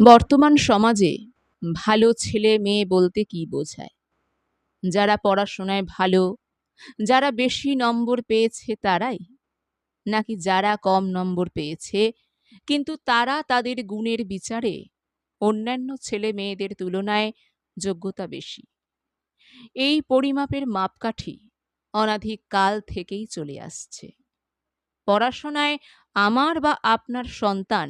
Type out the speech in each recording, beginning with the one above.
বর্তমান সমাজে ভালো ছেলে মেয়ে বলতে কী বোঝায়? যারা পড়াশোনায় ভালো, যারা বেশি নম্বর পেয়েছে তারাই? নাকি যারা কম নম্বর পেয়েছে, কিন্তু তারা তাদের গুণের বিচারে অন্যান্য ছেলে মেয়েদের তুলনায় যোগ্যতা বেশি? এই পরিমাপের মাপকাঠি অনাধিক কাল থেকেই চলে আসছে। পড়াশোনায় আমার বা আপনার সন্তান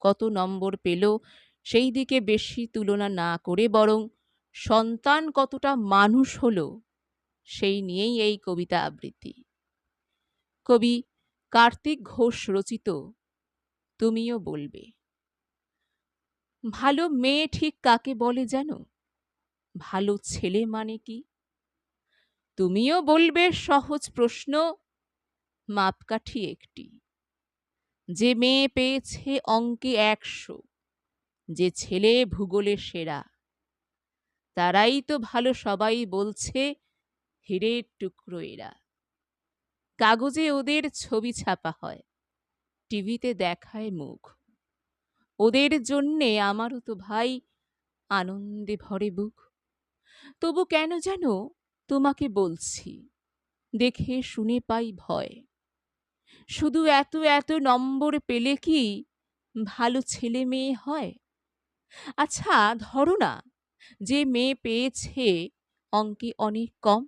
কত নম্বর পেল, সেই দিকে বেশি তুলনা না করে বরং সন্তান কতটা মানুষ হলো, সেই নিয়েই এই কবিতা আবৃত্তি। কবি কার্তিক ঘোষ রচিত, তুমিও বলবে। ভালো মেয়ে ঠিক কাকে বলে জানো? ভালো ছেলে মানে কি? তুমিও বলবে সহজ প্রশ্ন, মাপকাঠি একটি। যে মেয়ে পেয়েছে অঙ্কে একশো, যে ছেলে ভূগোলে সেরা। তারাই তো ভালো সবাই বলছে, হিরের টুকরো এরা। কাগজে ওদের ছবি ছাপা হয়, টিভিতে দেখায় মুখ। ওদের জন্যে আমারও তো ভাই আনন্দে ভরে বুক। তবু কেন যেন তোমাকে বলছি, দেখে শুনে পাই ভয়। শুধু এত এত নম্বর পেলে কি ভালো ছেলে মেয়ে হয়? আচ্ছা ধরো না, যে মেয়ে পেয়েছে অঙ্কে অনেক কম।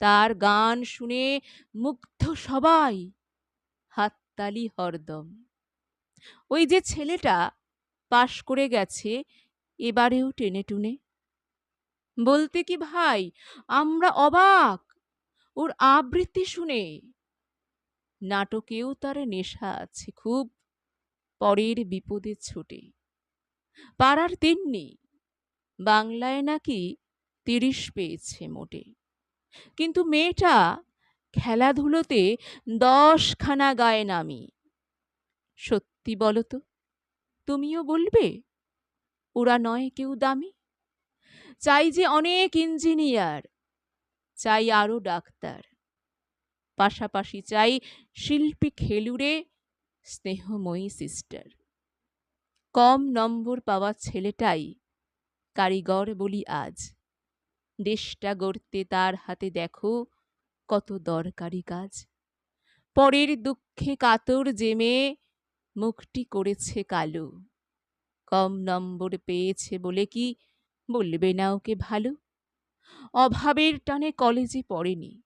তার গান শুনে মুগ্ধ সবাই। হাততালি হরদম। ওই যে ছেলেটা পাশ করে গেছে, এবারেও টেনে টুনে। বলতে কি ভাই, আমরা অবাক। ওর আবৃত্তি শুনে নাটকেও তার নেশা আছে, খুব পরের বিপদে ছুটে। পাড়ার তিন্নি বাংলায় নাকি তিরিশ পেয়েছে মোটে। কিন্তু মেয়েটা খেলাধুলোতে দশখানা গায়ে নামি। সত্যি বলো তো, তুমিও বলবে, ওরা নয় কেউ দামি? চাই যে অনেক ইঞ্জিনিয়ার, চাই আরও ডাক্তার। পাশাপাশি চাই শিল্পী খেলুড়ে স্নেহময়ী সিস্টার কম নম্বর পাওয়া ছেলেটাই কারিগর বলি আজ। দেশটা গড়তে তার হাতে দেখো কত দরকারি কাজ। পরের দুঃখে কাতর মেয়ে মুখটি করেছে কালো। কম নম্বর পেয়েছে বলে কি বলবে না ওকে ভালো? অভাবের টানে কলেজে পড়েনি।